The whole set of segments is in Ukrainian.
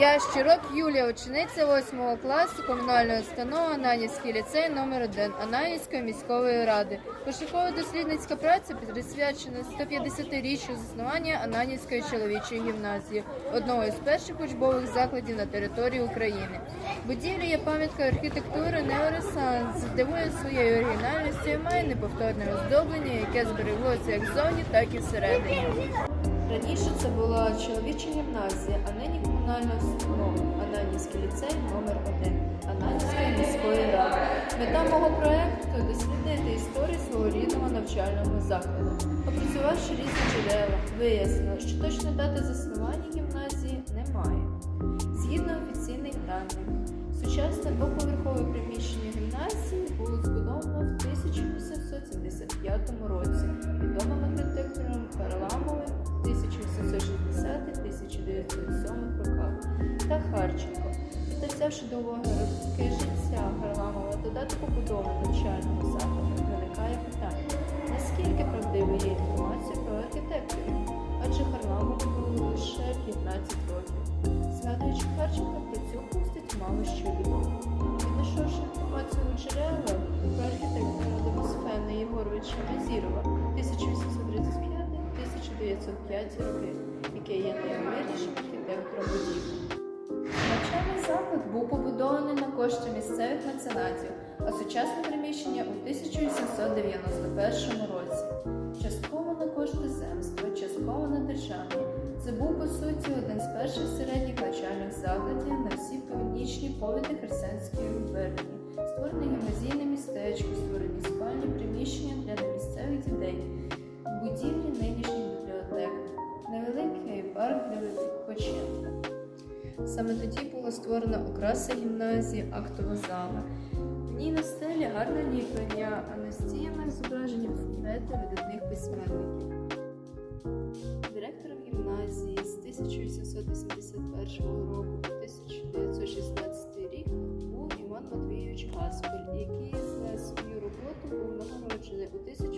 Я Щирок Юлія, учениця 8 класу комунальної установи Ананівський ліцей номер 1 Ананівської міської ради. Пошуково-дослідницька праця присвячена 150-річчю заснування Ананівської чоловічої гімназії, одного із перших учбових закладів на території України. Будівля є пам'яткою архітектури неоресанс, дивує своєю оригінальністю і має неповторне оздоблення, яке збереглося як ззовні, так і всередині. Раніше це була чоловіча гімназія, а нині комунальна установа Ананівський ліцей номер 1 Ананівської міської ради. Мета мого проекту дослідити історію свого рідного навчального закладу. Опрацювавши різні джерела, вияснено, що точна дати заснування та Харченко. Та взявши до уваги життя Харламова та дату побудови навчального закладу, виникає питання, наскільки правдивою є інформація про архітекторів, адже Харламову було лише 15 років. Згадуючи Харченка, про цю постать мало що відомо. Віднайшовши інформацію у джерелах про архітектора Демосфена Єгоровича Безірова 1835-1905 роки, який є найвірнішим архітектором будівлі. Навчальний заклад був побудований на кошти місцевих меценатів, а сучасне приміщення у 1891 році. Частково на кошти земства, частково на державні. Це був по суті один з перших середніх навчальних закладів на всій північній повіді Херсонської губернії. Створене гімназійне містечко, створені спальні приміщення для місцевих дітей, будівлі нинішніх бібліотек, невеликий парк для відпочинку. Саме тоді була створена окраса гімназії, актова зала. В ній на стелі гарне ліплення, а на стінах зображені портрети видатних письменників. Директором гімназії з 1881 року по 1916 рік був Іван Матвійович Гаспель, який за свою роботу був нагороджений у 1854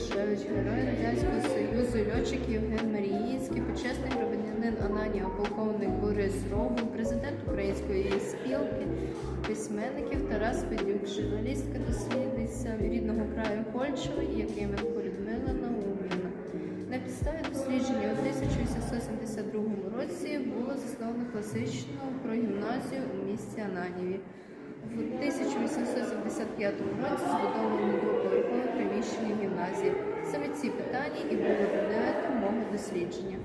Лукашевич, герой Радянського Союзу, льотчик Євген Маріїнський, почесний громадянин Ананія, полковник Борис Робин, президент Української спілки письменників Тарас Педюк, журналістка дослідниця рідного краю Польщева Якименко Людмила Наумівна. На підставі дослідження у 1872 році було засновано класичну про гімназію у місті Ананіві. В 1875 році збудовано двоповерхове приміщення Питання і були предметом мого дослідження.